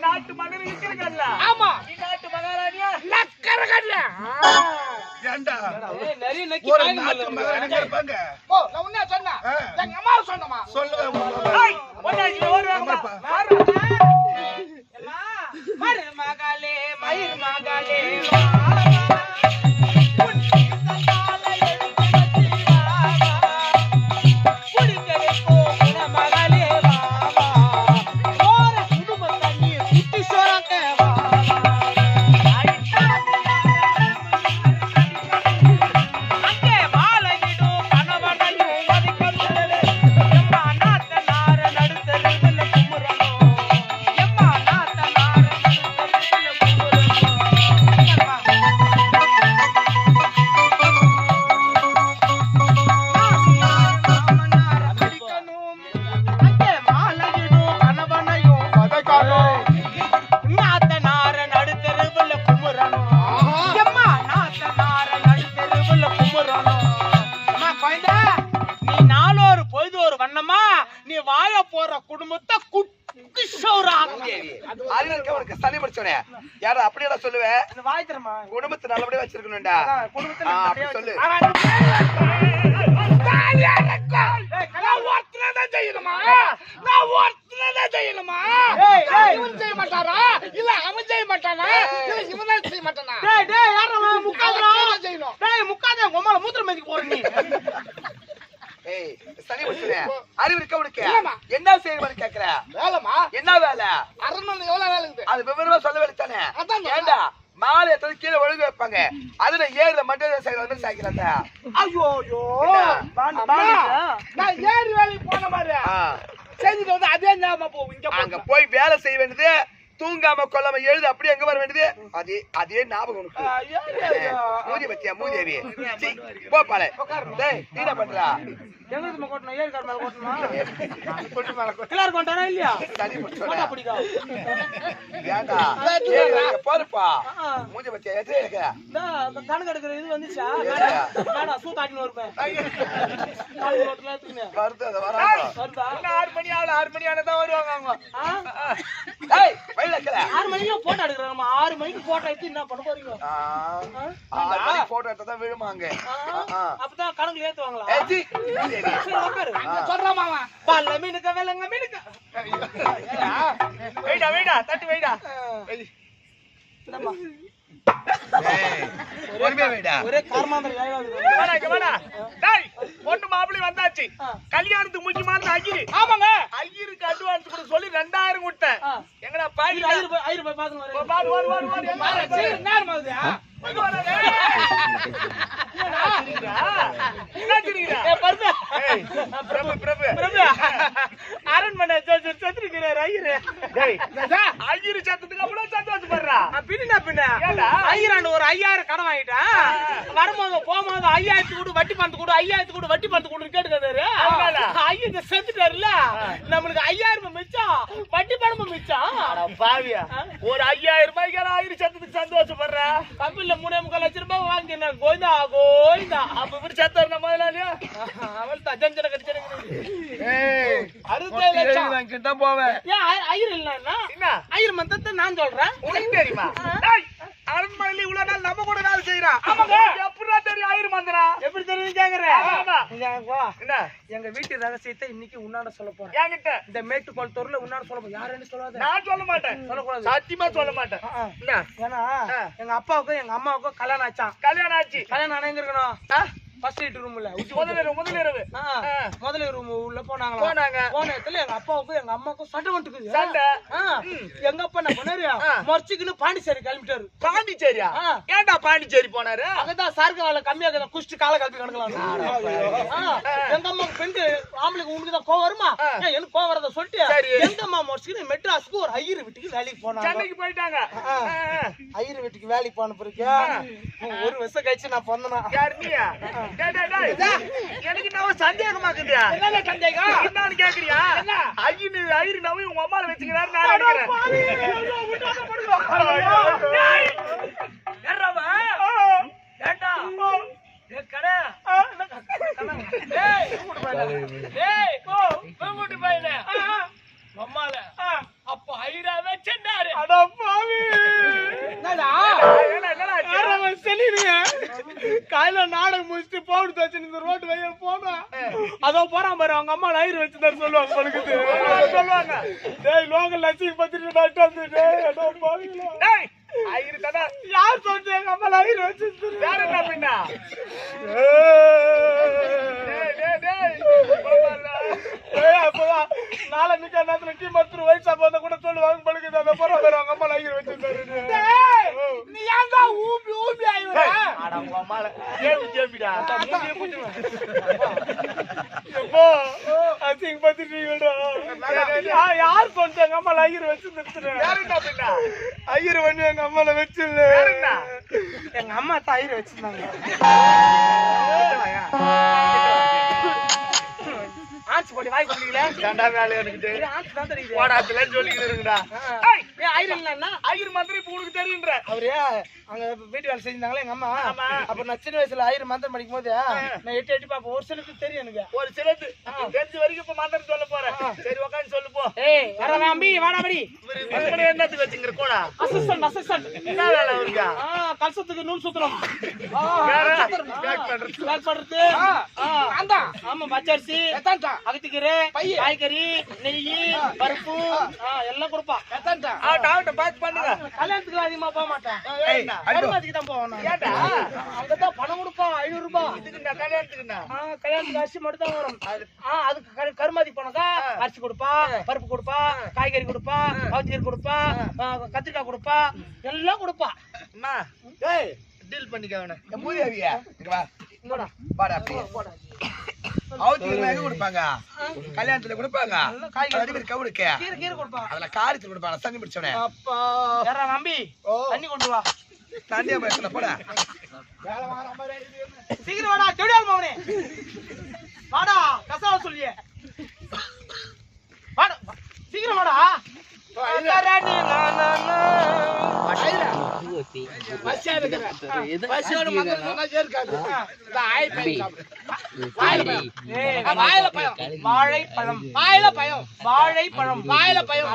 நாட்டு மன்னர் இருக்கிறல்ல ஆமா. நீ நாட்டு மகாராணியா? நக்கரகல்ல ஏண்டா? ஏய், நிறைய நக்கி ஒரு வாங்கி நாட்டு இருப்பாங்க. ஓ நான் உன்ன சொன்னா. எங்க அம்மா. சொன்னமா சொல்லுவேன் ஏய் ஒண்ணாச்சு ஓடுவாங்க நாளொரு பொழுது ஒரு வண்ணமா நீ வாழ போற குடும்பத்தை குட்டி உனக்கு சளி பிடிச்சோனே யாரா அப்படியேடா சொல்லுவேன் இந்த வாய் தரமா குடும்பத்தை நல்லபடியா வச்சிருக்கணும்டா. குடும்பத்தை சொல்லு. செய்யணுமா? நான் ஒருத்தனதான் செய்யணுமா. இவன் செய்ய மாட்டாரா இல்ல அவன் செய்ய மாட்டானா? இல்ல இவன் செய்ய மாட்டானா? டேய் டேய் யாரா செய்யணும். டேய் முக்காத உம்மால மூத்திர மேதி போற நீ. பிடிச்சோனே. அறிவு இருக்க உனக்கு. என்ன செய்யணும்னு கேக்குற? வேலைமா என்ன வேலை? அரண்மனை எவ்வளவு வேலை அது விவரமா சொல்ல வேண்டியதானே? ஏண்டா? மாலை எடுத்து கீழே ஒழுங்கு வைப்பாங்க. அதுல ஏறுல மட்டும் சைக்கிள் வந்து சாய்க்கிறாங்க ஐயோ ஐயோ. அம்மா, நான் ஏறி வேலைக்கு போன மாதிரி. செஞ்சுட்டு வந்து அதே ஞாபகம் போகும். இங்க போய் வேலை செய்ய வேண்டியது தூங்காம கொள்ளாம எழுது அப்படியே எங்க வர வேண்டியது அதே அதே ஞாபகம் உனக்கு மூதி பத்தியா மூதேவி சீ, போ பாலே டேய் நீ என்ன பண்றா எங்க நம்ம கொட்டணும் ஏறி கார் மேல கொட்டணுமா கிளார் கொண்டாரா இல்லையா போட்டா ஏண்டா போருப்பா ஆ. மூஞ்சி பத்தியா எத்தனை இருக்க கணக்கு எடுக்கிற இது வந்துச்சா. வருது வராது வருதா இன்னும் ஆறு மணி ஆகல ஆறு மணி ஆனதான் வருவாங்க அவங்க ஆறு மணிக்கு போட்டோ எடுக்கிறோம் ஆறு மணிக்கு போட்டோ எடுத்து என்ன பண்ண போறீங்க? ஆறு மணிக்கு போட்டோ எடுத்தா தான் விழுமாங்க. அப்பதான் கணக்குல ஏத்துவாங்களா. சொல்றா மாமா பல்ல மீனுக்க வெள்ளங்க மீனுக்க? வெயிடா வெயிடா தட்டு வெயிடா. கல்யாணத்துக்கு முக்கியமான ஐயரு ஆமாங்க. ஐயருக்கு அட்வான்ஸ் கூட சொல்லி ரெண்டாயிரம் கொடுத்தேன். ஆ. எங்கடா ஐயர் போய் ஐயர் போய் வரேன். நேரம் ஆகுது. அரண்மனை செத்துருக்கிறாரு ஐயரு. ஐயரு சத்தத்துக்கு சந்தோஷப்படுறா. நான் பின்ன பின்ன. ஐயராண்ட ஒரு ஐயாயிரம் கடன் வாங்கிட்டேன் வரும்போது போகும்போது ஐயாயிரத்து கூட வட்டி பணத்து கூட ஐயாயிரத்து கூட வட்டி பணத்து கூட கேட்டுக்காரு அதனால? ஐயர் செத்துட்டாருல்ல. நம்மளுக்கு ஐயாயிரம் மிச்சம் வட்டி பணமும் மிச்சம் பாவியா, ஒரு ஐயாயிரம் ரூபாய்க்கு ஐயரு சத்தத்துக்கு சந்தோஷப்படுறா? கம்பில மூணே முக்கால் லட்சம் ரூபாய் வாங்கினேன். கோவிந்தா கோவிந்தா அப்ப இப்படி சத்தம் இருந்தா முதலாளியா? அவள் கடிச்சிருக்கிறது ஏய், அறுபத்தேழு லட்சம். தான் போவேன். ஐயர் இல்லைன்னா? என்ன? ஐயர் மந்தத்தை நான் சொல்றேன். உனக்கு தெரியுமா? அரண்மனையில இவ்வளவு நாள் நம்ம கூட வேலை செய்யறான் ஆமாங்க. எப்படா தெரியும்? ஆயிரம் மந்திரா. எப்படி தெரியும் கேக்குற ஆமா. இங்க வா. என்ன? எங்க வீட்டு ரகசியத்தை இன்னைக்கு உன்னாட சொல்ல போறேன். என்கிட்ட? இந்த மேட்டுக்கோள் தொருல உன்னாட சொல்ல போறேன். யாருன்னு சொல்லாத. நான் சொல்ல மாட்டேன். சொல்லக்கூடாது சத்தியமா சொல்ல மாட்டேன். ஏன்னா. எங்க அப்பாவுக்கும் எங்க அம்மாவுக்கும் கல்யாணம் ஆச்சான் கல்யாணம் ஆச்சு. கல்யாணம் ஆனா எங்க இருக்கணும்? ஃபர்ஸ்ட் நைட் ரூம்ல முதலிரவு ஆ, ஆ. முதல்ல ரூம் உள்ள போனாங்களா? போனாங்க. போன இடத்துல எங்க அப்பாவுக்கும் எங்க அம்மாவுக்கும் சண்டை வந்துக்குது. சண்டை. எங்க அப்பா என்ன பண்ணாரு. மொர்ச்சிக்குன்னு பாண்டிச்சேரி கிளம்பிட்டாரு. பாண்டிச்சேரியா. ஏன்டா பாண்டிச்சேரி போனாரு? அங்கதான் சரக்கு வேலை கம்மியா இருக்குதா குஷ்டு கால கலப்பி கிடக்கலாம் எங்க அம்மாக்கு பெண்டு ஆம்பளைக்கு உனக்கு தான் கோவம் வருமா? எனக்கு கோவம் வரத சொல்லிட்டு. எங்க அம்மா மொர்ச்சிக்கு மெட்ராஸுக்கு ஒரு ஐயர் வீட்டுக்கு வேலைக்கு போனாங்க. சென்னைக்கு போயிட்டாங்க. ஐயர் வீட்டுக்கு வேலைக்கு போன பிறகு ஒரு வருஷம் கழிச்சு நான் பிறந்தனா யார் நீயா? டேய், டேய், டேய். எனக்கு நான் சந்தேகமா இருக்குதுயா என்ன சந்தேகம் என்னன்னு கேக்குறியா ஐயனு ஐயரு நவி உங்க அம்மால வச்சுக்கிறாரு நான் நினைக்கிறேன் டேய். அப்ப ஐராவே சென்றாரு அடப்பாவி காலையில நாடகம் முடிச்சுட்டு போட்டு தச்சு இந்த ரோட்டு வழிய போனா அதோ போறான் பாரு அவங்க அம்மா ஐர் வச்சுதான் சொல்லுவாங்க பழுக்குது சொல்லுவாங்க டேய் லோகல் லட்சியம் பத்திரிக்கை டாக்டர் வந்து டேய் அடப்பாவி டேய் ஐயரு கதை யார் சொல்றீங்க அம்மா ஐர் வச்சு வேற என்ன பின்ன அப்பதான் நாளை நிக்க நேரத்துல வயசா போத கூட சொல்லுவாங்க பழுக்குது அந்த போற பாரு அவங்க அம்மா லயிர் வச்சிருந்தாரு நீ ஏன்டா ஊம்பி ஊம்பி ஆயிடுற அட உங்க அம்மால கேள்வி கேள்விடா எப்போ அசிங்க யார் எங்க அம்மா லயிர் வச்சு நிறுத்துறேன் பின்ன ஐயர் வந்து எங்க அம்மால வச்சிருந்த எங்க அம்மா தயிர் வச்சிருந்தாங்க ஆச்சு போடி வாய் கொண்டீங்களே ஏன்டா வேலை எனக்கு ஆச்சு தான் தெரியுது. போடாத்துல சொல்லிக்கிட்டு இருக்குடா. ஏய், ஏய், ஐயர் இல்லன்னா? ஐயர் மந்திரி இப்ப உனக்கு தெரியுன்ற. அவரு அங்க வீட்டு வேலை செஞ்சாங்களே எங்க அம்மா. அப்ப நான் சின்ன வயசுல ஆயிரம் மந்திரம் படிக்கும் போது நான் எட்டு எட்டு பாப்பேன் ஒரு சிலருக்கு தெரியும் எனக்கு. ஒரு சிலது தெரிஞ்ச வரைக்கும் இப்ப மந்திரம் சொல்ல போறேன் சரி உட்காந்து சொல்லு போ. ஏய் வர அம்பி வாடா படி இவரு என்னத்துக்கு வச்சுங்கிற கோடா? அசிஸ்டன்ட் அசிஸ்டன்ட் என்ன வேலை இருக்கா கல்சத்துக்கு நூல் சுத்தணும். வேற பேக் பண்றது. ஆமா பச்சரிசி எத்தான்டா? அகத்திக்கீரை காய்கறி நெய் பருப்பு ஆ, எல்லாம் கொடுப்பா. எத்தான்டா? ஆகட்டும் ஆகட்டும் பேக் பண்ணுங்க. கல்யாணத்துக்கு அதிகமா போக மாட்டேன். கருமாதிக்கு தான் போவேன். ஏன்டா அங்கதான் பணம் கொடுப்பான் ஐநூறு ரூபாய் இதுக்குண்டா கல்யாணத்துக்குண்டா? கல்யாணத்துக்கு அரிசி மட்டும் தான் வரும் ஆ, அதுக்கு கரு- கருமாதி போனாக்கா அரிசி கொடுப்பா பருப்பு கொடுப்பா காய்கறி கொடுப்பா பாவச்சீர் கொடுப்பா கத்திரிக்காய் கொடுப்பா எல்லாம் கொடுப்பா. அம்மா ஏய் டீல் பண்ணிக்க அவனை. என் மூதேவிய இங்க வா. வாடா அப்படியே. அவுத்திகள் எங்க கொடுப்பாங்க. கல்யாணத்துல கொடுப்பாங்க. காய்கறி அதே மாதிரி கவுடுக்க கீரை கீரை கொடுப்பா. அதுல காரியத்துல கொடுப்பாங்க. அப்பா. யாரா நம்பி தண்ணி கொண்டு வா. தண்ணியா பேசல போட. சீக்கிரம் வாடா ஜோடியால் மவனே வாடா கசாவ சொல்லியே. வாடா சீக்கிரம் வாடா. வாழைப்பழம். வாயில பயம் வாழைப்பழம். வாயில பயம்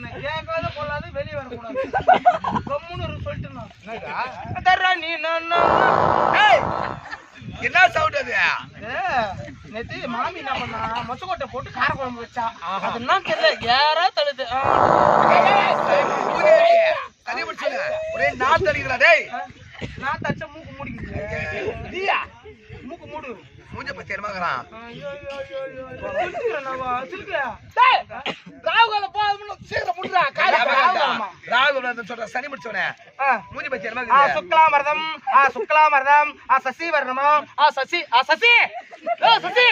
ஏய், என்னை கேட்காத கொள்ளாத வெளியே வரக்கூடாது. கம்முன்னு சொல்லிட்டு நான். அக்கறாடி நா, நா, நா. ஏய் என்ன சவுண்ட் அது? நேத்து மாமி என்ன பண்ணா? மொச்சக்கொட்டை போட்டு கார குழம்பு வச்சா. அது என்ன தெரியல ஏறா தழுது ஒரே நாத்து அடிக்கிறா டேய். நான் தச்ச மூக்கு மூடிக்குது. நீயா? மூக்கு மூடு. மூஞ்ச ராகுல் சொல்ற சனி முடிச்சவனே. மூஞ்சி ஆ என்னமாங்க சுக்லாமர்தம் ஆ சுக்லாமர்தம் ஆ சசி வர்ணமம் ஆ சசி ஆ சசி. சசி.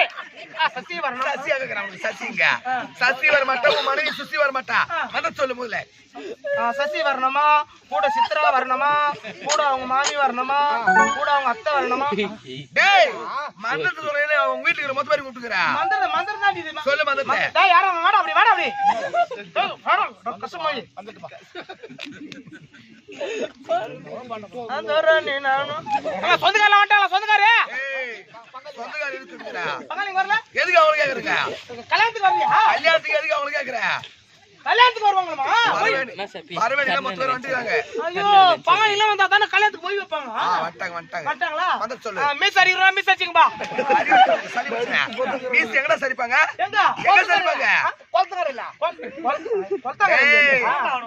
சசி வர்ணம் கூட சித்ரா வரணுமா கூட அவங்க மாமி வரணுமா கூட அவங்க அத்தை வரணுமா. மந்திரத்தை சொல்றேன் அவங்க வீட்டுக்கு இருக்கிற மொத்த பேர் கூப்பிட்டுக்கிறா மந்திரம் மந்திரம் தான் இது. சொல்லு மந்திரத்தை. மந்திரம். டேய் யாரும் வாடா அப்படி வாடா அப்படி. வாடா கஷ்டமாயி சொந்தக்காரலாம் வந்துட்டாங்களா சொந்தக்காரு. ஏய் சொந்தக்கார இருக்குதுடா பங்காளிங்க வரல. எதுக்கு அவங்களுக்கு கேக்குறீங்க? கல்யாணத்துக்கு வரலையா? கல்யாணத்துக்கு எதுக்கு அவங்களுக்கு கேக்குற? கல்யாணத்துக்கு வருவாங்களாமா வர வேண்டிய வர வேண்டிய மொத்த பேர் வந்துருக்காங்க ஐயோ பங்காளிங்களாம் வந்தா தானே கல்யாணத்துக்கு போய் வைப்பாங்க வந்துட்டாங்க வந்துட்டாங்க. வந்துட்டாங்களா? மந்திரம் சொல்லு. மீஸ் அடிக்கிறோம் மீஸ் சரி முடிச்சேன் மீஸ் எங்கடா சரிப்பாங்க எங்க? எங்க சரிப்பாங்க கொளுத்துக்கார இல்ல ஏய்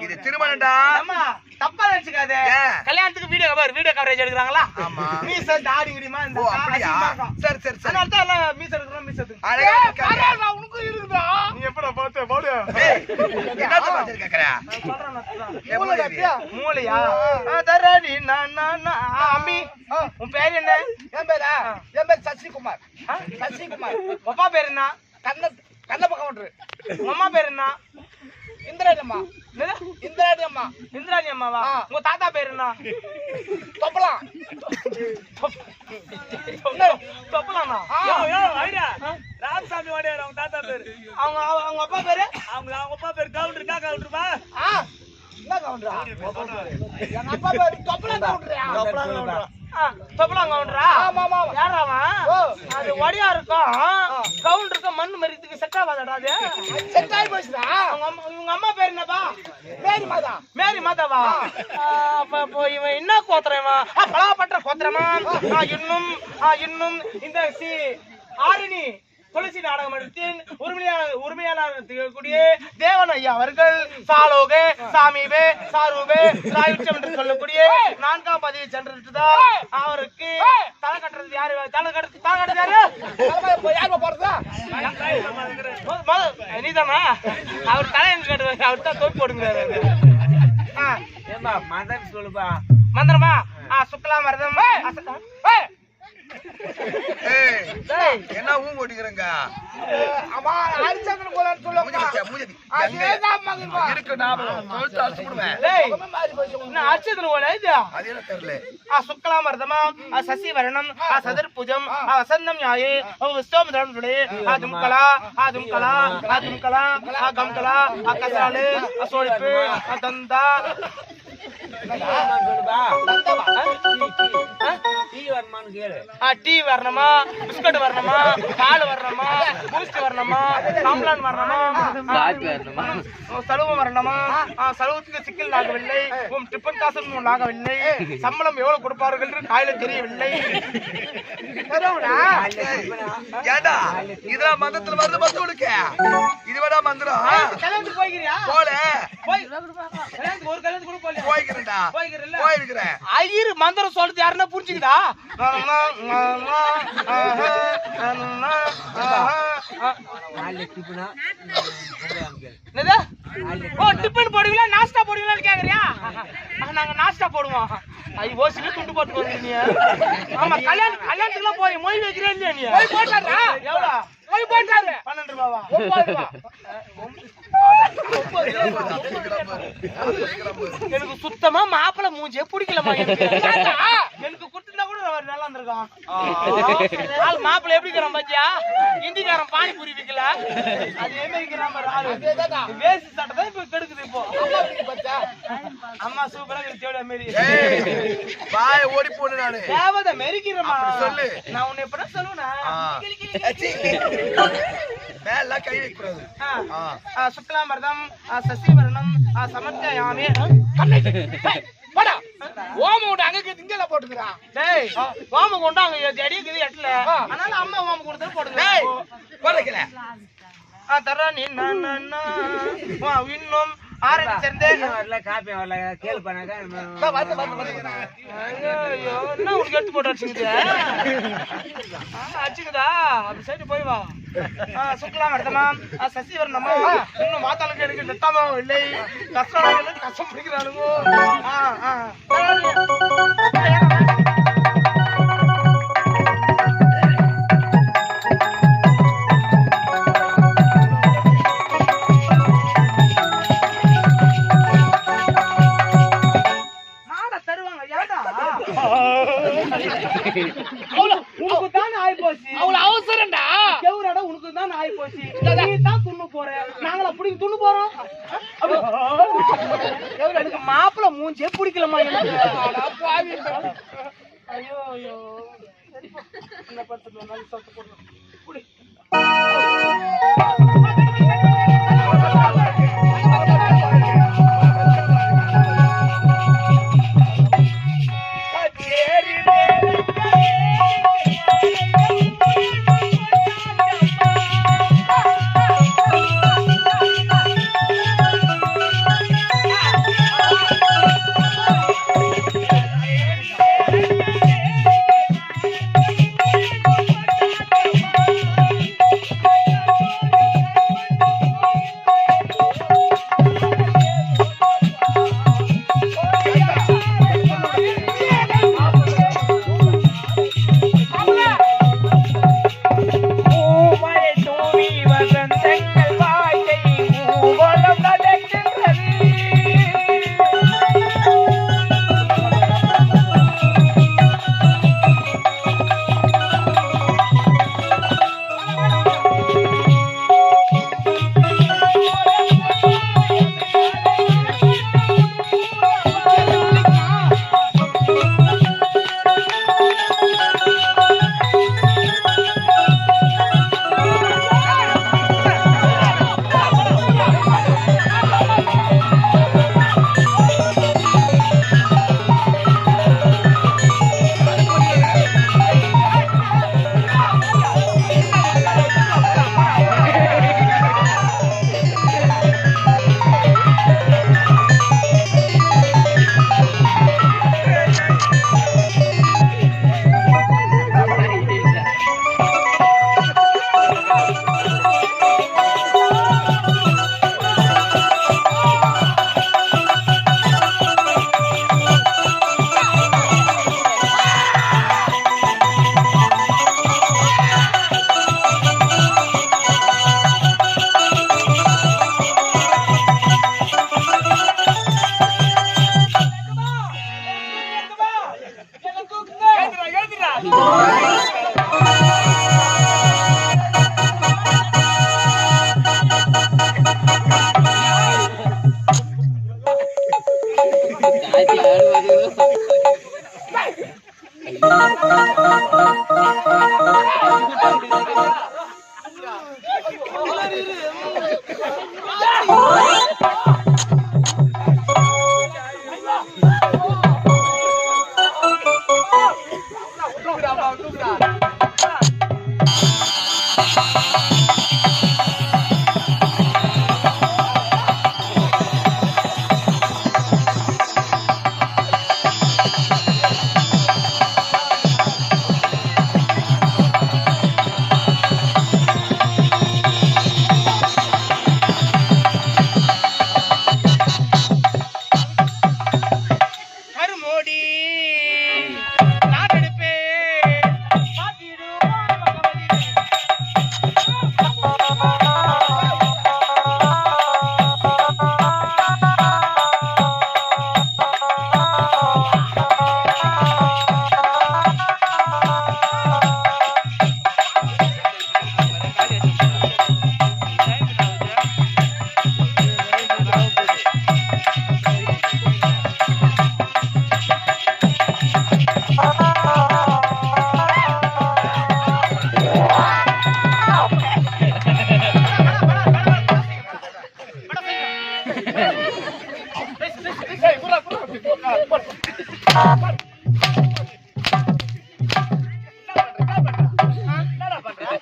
இது திருமணம்டா. அம்மா தப்பா நினைச்சுக்காத? கல்யாணத்துக்கு வீடியோ கவர் வீடியோ கவரேஜ் எடுக்கறாங்களா? ஆமா. மீச தாடி கிடிமா இந்த அப்படியா? சரி சரி சரி. அதனால தான் எல்லாம் மீச எடுக்கிறோம் மீச எடுக்கிறோம். அழகா நீ எப்படா பார்த்த? பாடு ஏய், என்னத்த பார்த்துட்டு கேக்குற? நான் சொல்றேன். நான். மூளையா நான் அம்மி. உன் பேர் என்ன? என் பேரா? என் பேர் சசிகுமார்? சசிகுமார். அப்பா பேர் என்ன? கண்ண கண்ணப்ப கவுண்டர் உங்க அம்மா பேர் என்ன? இந்திராணி அம்மா? இந்திராணி அம்மா இந்திராணி அம்மாவா. உங்க தாத்தா பேர் என்ன? தொப்பலாம். தொப்பலாமா? யோ, யோ, ஐயா. ராமசாமி வாடியார் அவங்க தாத்தா பேரு. அவங்க அவங்க அவங்க அப்பா பேரு? அவங்க அவங்க அப்பா பேரு கவுண்டர். என்ன கவுண்டருமா? ஆ. என்ன கவுண்டரா? எங்க அப்பா பேர் தொப்பலாம் கவுண்டரா? தொப்பலாம் கவுண்டரா. தொப்பலாம் கவுண்டரா ஆமா ஆமா யாரா அவன். அது ஒடியா இருக்கும். கவுண்டருக்கு மண்ணு மரித்துக்கு செட் ஆகாதடா அது. செட் ஆகி போச்சுடா. இவங்க அம்மா பேர் என்னப்பா? மேரி மாதா. மேரி மாதாவா? அப்ப இவன் என்ன கோத்திரம்? பலாப்பற்ற கோத்திரமா? இன்னும் இன்னும் இந்த சி ஆரணி துளசி நாடகம் எடுத்தேன் உரிமையாளர் உரிமையாளர் திகழக்கூடிய தேவன் ஐயா அவர்கள். சாலோகே சாமிவே சாருவே சாயுச்சம் என்று சொல்லக்கூடிய நான்காம் பதவி சென்றுதான் அவருக்கு தலை கட்டுறது யாரு? தலை கட்டு தலை கட்டுறது யாரு? யாருமா போறதா நீதானா? அவர் தலை எங்க கட்டுவாரு அவர் தான் தோப்பு சொல்லுப்பா. மந்திரமா? ஏய், டேய் என்ன ஊங்க ஓட்டிக்கிறங்க அம்மா ஹரிச்சந்திரன்? அதேதான் மகன்மா இருக்கு. ஞாபகம் தொழுத்து அடிச்சு விடுவேன் டேய் மாறி போச்சு என்ன அர்ச்சத்துல ஓட இது? அது என்ன தெரியல. ஆ சுக்லாம் வரதமா ஆ சசி வரணம் ஆ. சதுர் பூஜம் ஆ வசந்தம் ஞாயே ஓ விஸ்வம் சுடே ஆ தும்கலா ஆ தும்கலா ஆ தும்கலா ஆ கம்கலா ஆ கசாலு ஆ சோழிப்பு ஆ தந்தா. சொல்லுப்பா. தந்தவா டீ கேளு வரணுமா? பிஸ்கட் வரணுமா? பால் வரணுமா? பூஸ்ட் வரணுமா? காம்ப்ளான் வரணுமா? ஆ, சலுவம் வரணுமா? சலுவத்துக்கு சிக்கல் ஆகவில்லை உன் டிப்பன் காசும் ஆகவில்லை சம்பளம் எவ்வளவு கொடுப்பார்கள் என்று காயில தெரியவில்லை. ஏண்டா? இதெல்லாம் மந்திரத்துல வருது மத்தவனுக்கு இதுவடா மந்திரம். போல. ஒரு கல்யாணத்துக்கு கூட போகலையா? போய்க்கிறேன்டா. போய்க்கிறல்ல போயிருக்கிறேன். ஐயர் மந்திரம் சொல்றது யாருன்னா என்னது? ஓ டிஃபன் போடுவீங்களா? நாஸ்டா போடுவீங்களான்னு கேக்குறியா? நாங்க நாஸ்டா போடுவோம். ஐயோ ஓசில துண்டு போட்டு ஆமா கல்யாணம் கல்யாணத்துக்குலாம் போய் மொய் வைக்கிறே இல்லையா நீ? போய் போட்டாரா? எவ்வளோ? போய் போட்டாரு. பன்னெண்டு ரூபாவா? ஒன்பது ரூபா. எனக்கு சுத்தமா மாப்பிளை மூஞ்சியே பிடிக்கலமா எனக்கு. கொடுத்துருந்தா கூட நல்லா இருந்திருக்கான் ஆள் மாப்பிளை எப்படி இருக்கிறான் பாத்தியா? இந்திக்காரன் பானிபூரி விக்கல அதே ஆளு. வேசி சட்டை தான் இப்ப கெடுக்குது இப்போ. அம்மா சூப்பரா இருக்கு தேவட மாரி. ஏய், வாய ஓடி போடு நானு. தேவதை மெரிக்கிறமா சொல்லு. நான் உன்னை எப்படா சொல்லுவேனா. மேல கை வைக்க கூடாது ஆ, சசிவரணம் ஆ, சமர்த்தியாமி. போடா ஓம விட்டு அங்க திங்கல போட்டுக்கிறான் டேய் வாம கொண்டு அங்க அடிக்குது எட்டல. அதனால அம்மா வாம கொடுத்து போடுங்க. டேய். ஆ தர நீ ஆரஞ்சு சேர்ந்து வரல காப்பி வரல கேளு பண்ணாக்கா ஐயோ என்ன உனக்கு எடுத்து போட்டு அடிச்சுக்குது ஆ, அடிச்சுக்குதா? அப்படி சைடு போய் வா. ஆ, சுக்லாம் எடுத்தமா சசி வரணுமா இன்னும் மாத்தாளுக்கு எனக்கு நிறுத்தாம இல்லை. கஷ்டம் கஷ்டம் பிடிக்கிறானுங்க ஐயோ என்ன பண்றது நல்ல சொல்லிட்டு போடுறோம் புடி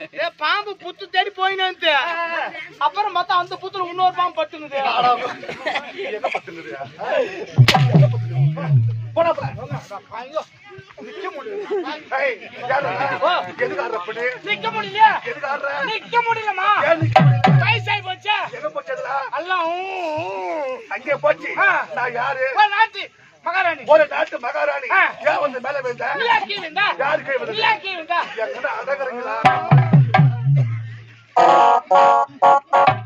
ஏ, பாம்பு புத்து தேடி போயினு அப்புறம் பார்த்தா அந்த புத்துல இன்னொரு பாம்பு பட்டுனுது. யாரு? நிக்க முடியல? நிக்க முடியலமா? வயசாகி போச்சா? எல்லாம். அங்கே போச்சு. நான் யாரு? நாட்டு மகாராணி. ஒரு நாட்டு மகாராணி. ஏன் வந்து மேல விழுந்த? நீயா கீழ் விழுந்தா? யாரு விழுந்த? கீழ் Thank you.